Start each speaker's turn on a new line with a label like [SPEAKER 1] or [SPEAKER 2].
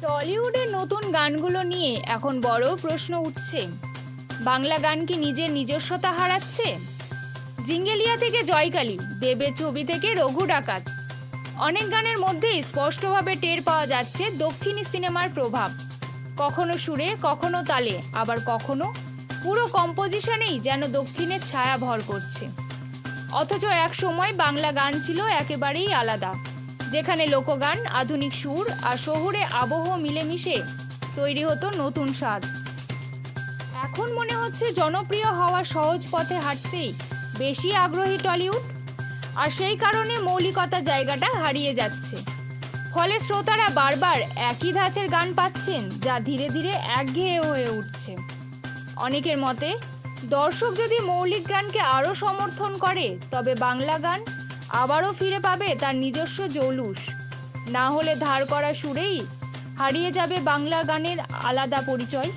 [SPEAKER 1] টলিউডের নতুন গানগুলো নিয়ে এখন বড় প্রশ্ন উঠছে। বাংলা গান কি নিজের নিজস্বতা হারাচ্ছে? জিঙ্গেলিয়া থেকে জয়কালী, দেবের ছবি থেকে রঘু ডাকাত। অনেক গানের মধ্যেই স্পষ্টভাবে টের পাওয়া যাচ্ছে দক্ষিণী সিনেমার প্রভাব। কখনো সুরে, কখনো তালে, আবার কখনো পুরো কম্পোজিশনেই যেন দক্ষিণের ছায়া ভর করছে। অথচ এক সময় বাংলা গান ছিল একেবারেই আলাদা। যেখানে লোকগান, আধুনিক সুর আর শহুরে আবহ মিলেমিশে তৈরি হতো নতুন স্বাদ। এখন মনে হচ্ছে জনপ্রিয় হওয়ার সহজ পথে হাঁটতেই বেশি আগ্রহী টলিউড। আর সেই কারণে মৌলিকতা জায়গাটা হারিয়ে যাচ্ছে। ফলে শ্রোতারা বারবার একই ধাঁচের গান পাচ্ছেন যা ধীরে ধীরে একঘেয়ে হয়ে উঠছে। অনেকের মতে, দর্শক যদি মৌলিক গানকে আরও সমর্থন করে, তবে বাংলা গান আবারও ফিরে পাবে তার নিজস্ব জৌলুস। না হলে ধার করা সুরেই হারিয়ে যাবে বাংলা গানের আলাদা পরিচয়।